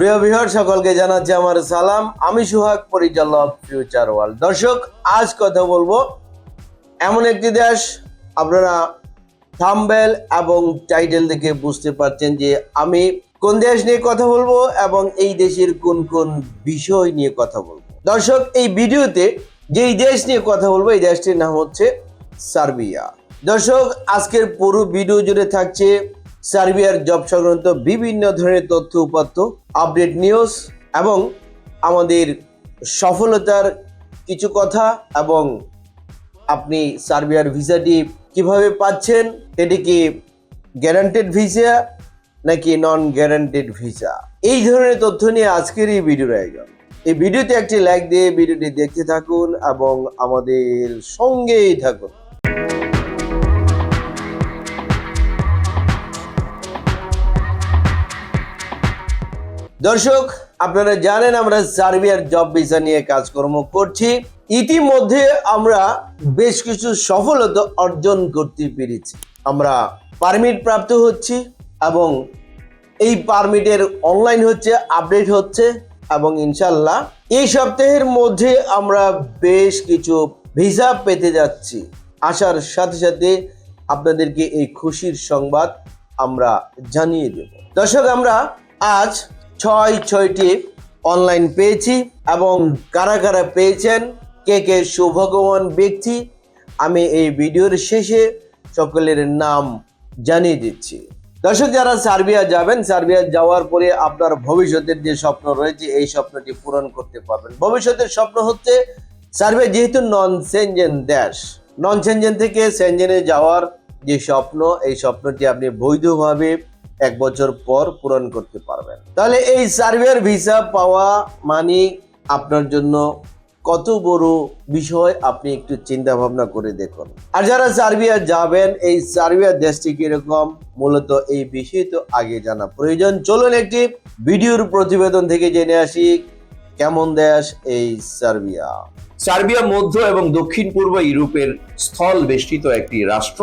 প্রিয় বিহার সকলকে জানাচ্ছি আমার সালাম। আমি সুহাগ, পরিচালক ফিউচার ওয়ার্ল্ড দর্শক, আজ কথা বলব এমন একটি দেশ। আপনারা থাম্বেল এবং টাইটেল দেখে বুঝতে পারছেন যে আমি কোন দেশ নিয়ে কথা বলব এবং এই দেশের কোন কোন বিষয় নিয়ে কথা বলব। দর্শক, এই ভিডিওতে যেই দেশ নিয়ে কথা বলব, এই দেশটির নাম হচ্ছে সার্বিয়া। দর্শক, আজকের পুরো ভিডিও জুড়ে থাকছে সার্বিয়ার জব সংক্রান্ত বিভিন্ন ধরনের তথ্য, উপাত্ত আপডেট নিউজ এবং আমাদের সফলতার কিছু কথা এবং আপনি সার্বিয়ার ভিসাটি কীভাবে পাচ্ছেন, এটি কি গ্যারান্টেড ভিসা নাকি নন গ্যারান্টেড ভিসা এই ধরনের তথ্য নিয়ে আজকের এই ভিডিওর আয়োজন। এই ভিডিওতে একটি লাইক দিয়ে ভিডিওটি দেখতে থাকুন এবং আমাদের সঙ্গেই থাকুন। দর্শক, আপনারা জানেন আমরা সার্বিয়ার জব ভিসা নিয়ে কাজকর্ম করছি। ইতিমধ্যে আমরা বেশ কিছু সফলতা অর্জন করতে পেরেছি। আমরা পারমিট প্রাপ্ত হচ্ছি এবং এই পারমিটের অনলাইন হচ্ছে আপডেট হচ্ছে এবং ইনশাল্লাহ এই সপ্তাহের মধ্যে আমরা বেশ কিছু ভিসা পেতে যাচ্ছি। আসার সাথে সাথে আপনাদেরকে এই খুশির সংবাদ আমরা জানিয়ে দেব। দর্শক, আমরা আজ ছয় ছয়টি অনলাইন পেয়েছি এবং কারা কারা পেয়েছেন, কে কে সৌভাগ্যবান ব্যক্তি, আমি এই ভিডিওর শেষে সকলের নাম জানিয়ে দিচ্ছি। দর্শক, যারা সার্বিয়া যাবেন, সার্বিয়া যাওয়ার পরে আপনার ভবিষ্যতের যে স্বপ্ন রয়েছে, এই স্বপ্নটি পূরণ করতে পারবেন। ভবিষ্যতের স্বপ্ন হচ্ছে, সার্বিয়া যেহেতু নন সেনজেন দেশ নন সেনজেন থেকে সেনজেনে যাওয়ার যে স্বপ্ন, এই স্বপ্নটি আপনি বৈধভাবে এক বছর পর পূরণ করতে পারবেন। তাহলে এই সার্বিয়ার ভিসা পাওয়া মানে আপনার জন্য কত বড় বিষয় আপনি একটু চিন্তা ভাবনা করে দেখুন। আর যারা সার্বিয়া যাবেন, এই সার্বিয়া দেশটি কীরকম, মূলত এই বিষয়ে তো আগে জানা প্রয়োজন। চলুন একটি ভিডিওর প্রতিবেদন থেকে জেনে আসি, কেমন দেশ এই সার্বিয়া সার্বিয়া মধ্য এবং দক্ষিণ পূর্ব ইউরোপের স্থল বেষ্টিত একটি রাষ্ট্র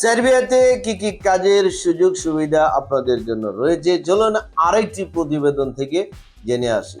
সার্বিয়াতে কি কি কাজের সুযোগ সুবিধা আপনাদের জন্য রয়েছে? চলুন আরেকটি প্রতিবেদন থেকে জেনে আসি।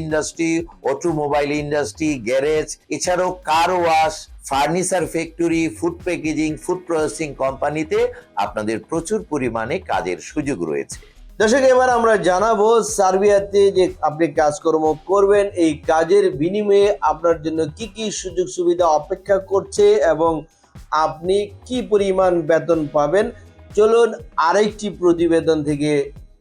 industry automobile industry garage এছাড়াও car wash furniture factory food packaging food processing কোম্পানিতে আপনাদের প্রচুর পরিমাণে কাজের সুযোগ রয়েছে। দর্শক, এবার আমরা জানাব সার্বিয়াতে যে আপনি কাজকর্ম করবেন, এই কাজের বিনিময়ে আপনার জন্য কি কি সুযোগ সুবিধা অপেক্ষা করছে এবং আপনি কি পরিমাণ বেতন পাবেন? চলুন আরেকটি প্রতিবেদন থেকে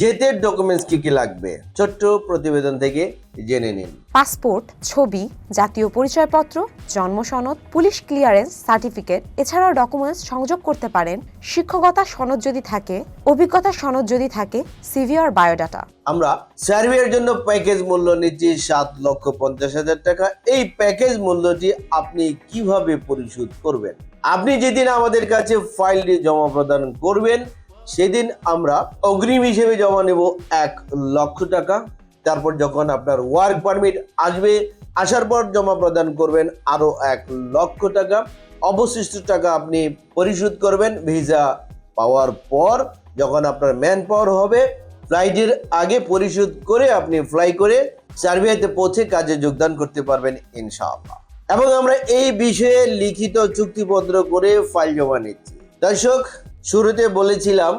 যেতে ডকুমেন্টস কি কি লাগবে? ছোট্ট প্রতিবেদন থেকে জেনে নিন। পাসপোর্ট ছবি জাতীয় পরিচয়পত্র জন্ম সনদ পুলিশ ক্লিয়ারেন্স সার্টিফিকেট এছাড়াও ডকুমেন্টস সংযোগ করতে পারেন। শিক্ষকতা সনদ যদি থাকে অভিজ্ঞতা সনদ যদি থাকে সিভি আর বায়োডাটা আমরা সার্ভের জন্য প্যাকেজ মূল্য নিচ্ছি সাত লক্ষ পঞ্চাশ হাজার টাকা। এই প্যাকেজ মূল্যটি আপনি কীভাবে পরিশোধ করবেন? আপনি যেদিন আমাদের কাছে ফাইলটি জমা প্রদান করবেন সেদিন আমরা অগ্রিম হিসেবে জমা নেব এক লক্ষ টাকা। তারপর যখন আপনার ওয়ার্ক পারমিট আসবে, আসার পর জমা প্রদান করবেন আরও এক লক্ষ টাকা। অবশিষ্ট টাকা আপনি পরিশোধ করবেন ভিসা পাওয়ার পর। যখন আপনার ম্যান পাওয়ার হবে ফ্লাইটের আগে পরিশোধ করে আপনি ফ্লাই করে সার্বিয়াতে পৌঁছে কাজে যোগদান করতে পারবেন ইনশাআল্লাহ। এবং আমরা এই বিষয়ে লিখিত চুক্তিপত্র করে ফাইল জমা নিচ্ছি। দর্শক শুরুতে বলেছিলাম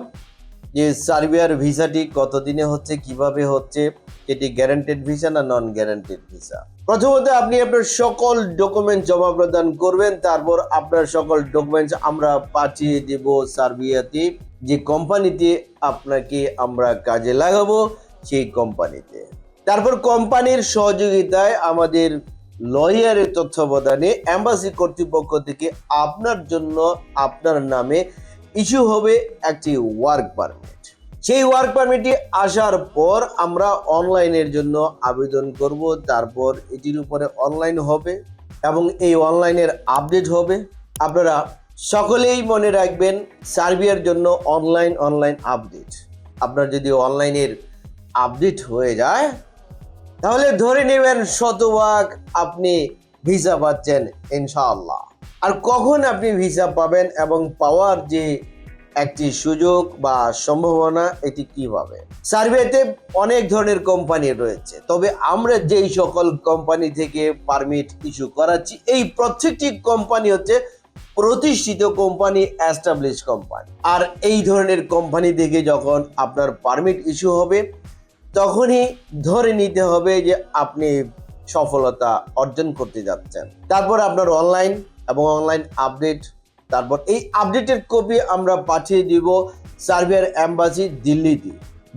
যে সার্বিয়ার ভিসাটি কতদিনে হচ্ছে, কীভাবে হচ্ছে এটি গ্যারান্টেড ভিসা না নন গ্যারান্টেড ভিসা প্রথমত আপনি আপনার সকল ডকুমেন্ট জমা প্রদান করবেন, তারপর আপনার সকল ডকুমেন্টস আমরা পাঠিয়ে দেব সার্বিয়াতে। যে কোম্পানিতে আপনাকে আমরা কাজে লাগাবো, সেই কোম্পানিতে। তারপর কোম্পানির সহযোগিতায় আমাদের লয়ারের তত্ত্বাবধানে অ্যাম্বাসি কর্তৃপক্ষ থেকে আপনার জন্য আপনার নামে ইস্যু হবে একটি ওয়ার্ক পারমিট সেই ওয়ার্ক পারমিটটি আসার পর আমরা অনলাইনের জন্য আবেদন করব, তারপর এটির উপরে অনলাইন হবে এবং এই অনলাইনের আপডেট হবে। আপনারা সকলেই মনে রাখবেন সার্বিয়ার জন্য অনলাইন অনলাইন আপডেট আপনার যদি অনলাইনের আপডেট হয়ে যায়, তাহলে ধরে নেবেন শতভাগ আপনি ভিসা পাচ্ছেন, ইনশাআল্লাহ। আর কখন আপনি ভিসা পাবেন এবং পাওয়ার যে একটি সুযোগ বা সম্ভাবনা, এটি কীভাবে সার্ভেতে অনেক ধরনের কোম্পানি রয়েছে, তবে আমরা যেই সকল কোম্পানি থেকে পারমিট ইস্যু করাচ্ছি, এই প্রত্যেকটি কোম্পানি হচ্ছে প্রতিষ্ঠিত কোম্পানি অ্যাস্টাবলিশ কোম্পানি আর এই ধরনের কোম্পানি থেকে যখন আপনার পারমিট ইস্যু হবে, তখনই ধরে নিতে হবে যে আপনি সফলতা অর্জন করতে যাচ্ছেন। তারপর আপনার অনলাইন এবং অনলাইন আপডেট তারপর এই আপডেটের কপি আমরা পাঠিয়ে দিব সার্বিয়ার অ্যাম্বাসি দিল্লিতে।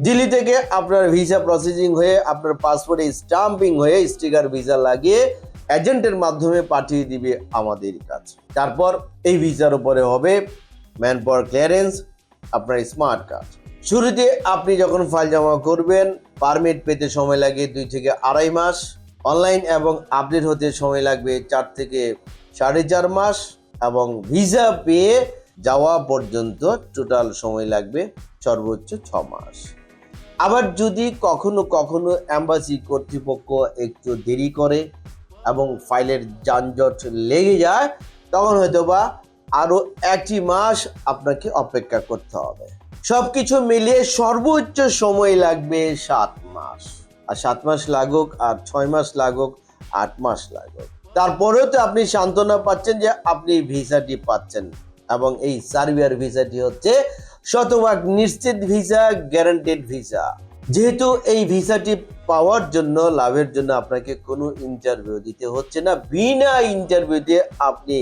দিল্লি থেকে আপনার ভিসা প্রসেসিং হয়ে, আপনার পাসপোর্টে স্টাম্পিং হয়ে স্টিকার ভিসা লাগিয়ে এজেন্টের মাধ্যমে পাঠিয়ে দিবে আমাদের কাছে। তারপর এই ভিসার উপরে হবে ম্যান পাওয়ার ক্লিয়ারেন্স আপনার স্মার্ট কার্ড শুরুতে আপনি যখন ফাইল জমা করবেন পারমিট পেতে সময় লাগে দুই থেকে আড়াই মাস। অনলাইন এবং আপডেট হতে সময় লাগবে চার থেকে সাড়ে চার মাস এবং ভিসা পেয়ে যাওয়া পর্যন্ত টোটাল সময় লাগবে সর্বোচ্চ ছ মাস। আবার যদি কখনো কখনো অ্যাম্বাসি কর্তৃপক্ষ একটু দেরি করে এবং ফাইলের যানজট লেগে যায়, তখন হয়তো বা আরও একটি মাস আপনাকে অপেক্ষা করতে হবে। সব কিছু মিলিয়ে সর্বোচ্চ সময় লাগবে সাত মাস। আর সাত মাস লাগুক, আর ছয় মাস লাগুক, আট মাস লাগুক। তারপরেও তো আপনি সান্ত্বনা পাচ্ছেন যে আপনি ভিসাটি পাচ্ছেন এবং এই সার্বিয়ার ভিসাটি হচ্ছে শতভাগ নিশ্চিত ভিসা গ্যারান্টেড ভিসা। যেহেতু এই ভিসাটি পাওয়ার জন্য, লাভের জন্য আপনাকে কোনো ইন্টারভিউ দিতে হচ্ছে না। বিনা ইন্টারভিউতে আপনি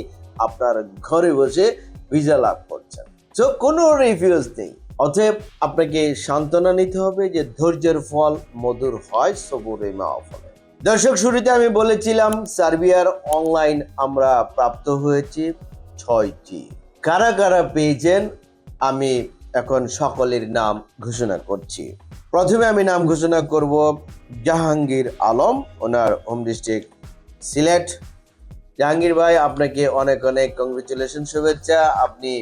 আপনার ঘরে বসে ভিসা লাভ করছেন। সো কোনো রিফিউজ নেই। অতএব আপনাকে সান্ত্বনা নিতে হবে যে ধৈর্যের ফল মধুর হয়, সবুরে মাওয়া ফলে। দর্শক, শুরুতে আমি বলেছিলাম, সার্বিয়ার অনলাইন আমরা প্রাপ্ত হয়েছি ছয়টি। কারা কারা পেয়েছেন, আমি এখন সকলের নাম ঘোষণা করছি। প্রথমে আমি নাম ঘোষণা করব জাহাঙ্গীর আলম, ওনার হোম ডিস্ট্রিক্ট সিলেট জাহাঙ্গীর ভাই, আপনাকে অনেক অনেক কংগ্রেচুলেশন শুভেচ্ছা, আপনি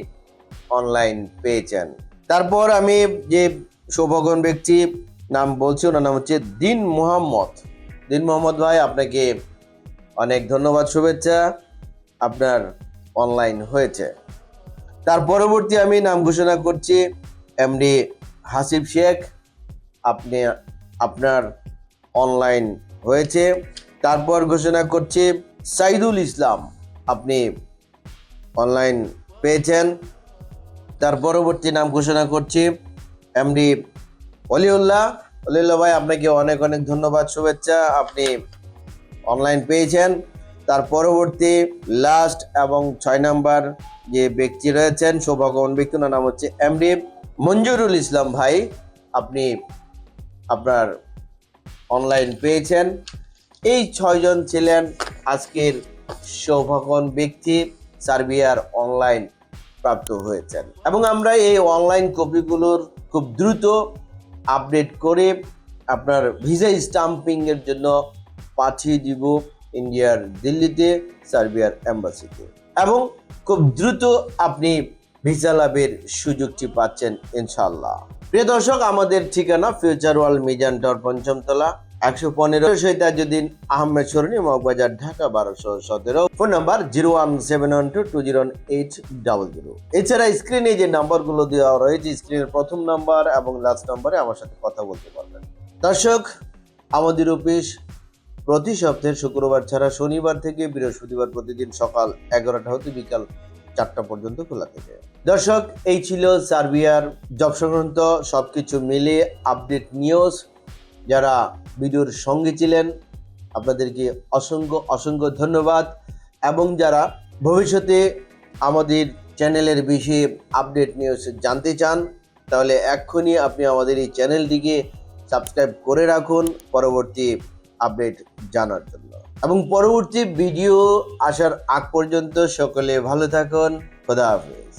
অনলাইন পেয়েছেন। তারপর আমি যে সৌভাগ্যবান ব্যক্তি, নাম বলছি, ওনার নাম হচ্ছে দিন মোহাম্মদ। দিন মোহাম্মদ ভাই, আপনাকে অনেক ধন্যবাদ, শুভেচ্ছা। আপনার অনলাইন হয়েছে। তার পরবর্তী আমি নাম ঘোষণা করছি এমডি হাসিব শেখ। আপনি, আপনার অনলাইন হয়েছে। তারপর ঘোষণা করছি, সাইদুল ইসলাম, আপনি অনলাইন পেয়েছেন। তার পরবর্তী নাম ঘোষণা করছি এমডি অলিউল্লাহ। অলিউল্লাহ ভাই, আপনাকে অনেক অনেক ধন্যবাদ, শুভেচ্ছা। আপনি অনলাইন পেয়েছেন। তার পরবর্তী লাস্ট এবং ছয় নাম্বার যে ব্যক্তি রয়েছেন, সৌভাগ্যবান ব্যক্তি, ওনার নাম হচ্ছে এমডি মঞ্জুরুল ইসলাম ভাই। আপনি আপনার অনলাইন পেয়েছেন। এই ছয়জন ছিলেন আজকের সৌভাগ্যবান ব্যক্তি, সার্বিয়ার অনলাইন প্রাপ্ত হয়েছেন। এবং আমরা এই অনলাইন কপিগুলোর খুব দ্রুত আপডেট করে আপনার ভিসা স্টাম্পিং এর জন্য পাঠিয়ে দিব ইন্ডিয়ার দিল্লিতে সার্বিয়ার এম্বাসিতে এবং খুব দ্রুত আপনি ভিসা লাভের সুযোগটি পাচ্ছেন ইনশাল্লাহ প্রিয় দর্শক, আমাদের ঠিকানা ফিউচার ওয়ার্ল্ড মিজান টাওয়ার পঞ্চমতলা। একশো পনেরো সৈতাজুদ্দিন আহমেদ সরণি, মগবাজার, ঢাকা, বারোশো সতেরো। Phone number zero one seven one two two zero eight double zero. এছাড়া স্ক্রিনে যে নাম্বারগুলো দেওয়া রয়েছে, স্ক্রিনের প্রথম নাম্বার এবং লাস্ট নাম্বারে আমার সাথে কথা বলতে পারবেন। দর্শক, আমাদের অফিস প্রতি সপ্তাহে শুক্রবার ছাড়া শনিবার থেকে বৃহস্পতিবার প্রতিদিন সকাল এগারোটা হতে বিকাল চারটা পর্যন্ত খোলা থাকে। দর্শক, এই ছিল সার্বিয়ার জব সংক্রান্ত সবকিছু মিলে আপডেট নিউজ যারা ভিডিওর সঙ্গে ছিলেন, আপনাদেরকে অসংখ্য অসংখ্য ধন্যবাদ। এবং যারা ভবিষ্যতে আমাদের চ্যানেলের বিষয়ে আপডেট নিউজ জানতে চান, তাহলে এক্ষুনি আপনি আমাদের এই চ্যানেলটিকে সাবস্ক্রাইব করে রাখুন পরবর্তী আপডেট জানার জন্য। এবং পরবর্তী ভিডিও আসার আগ পর্যন্ত সকলে ভালো থাকুন। খোদা হাফেজ।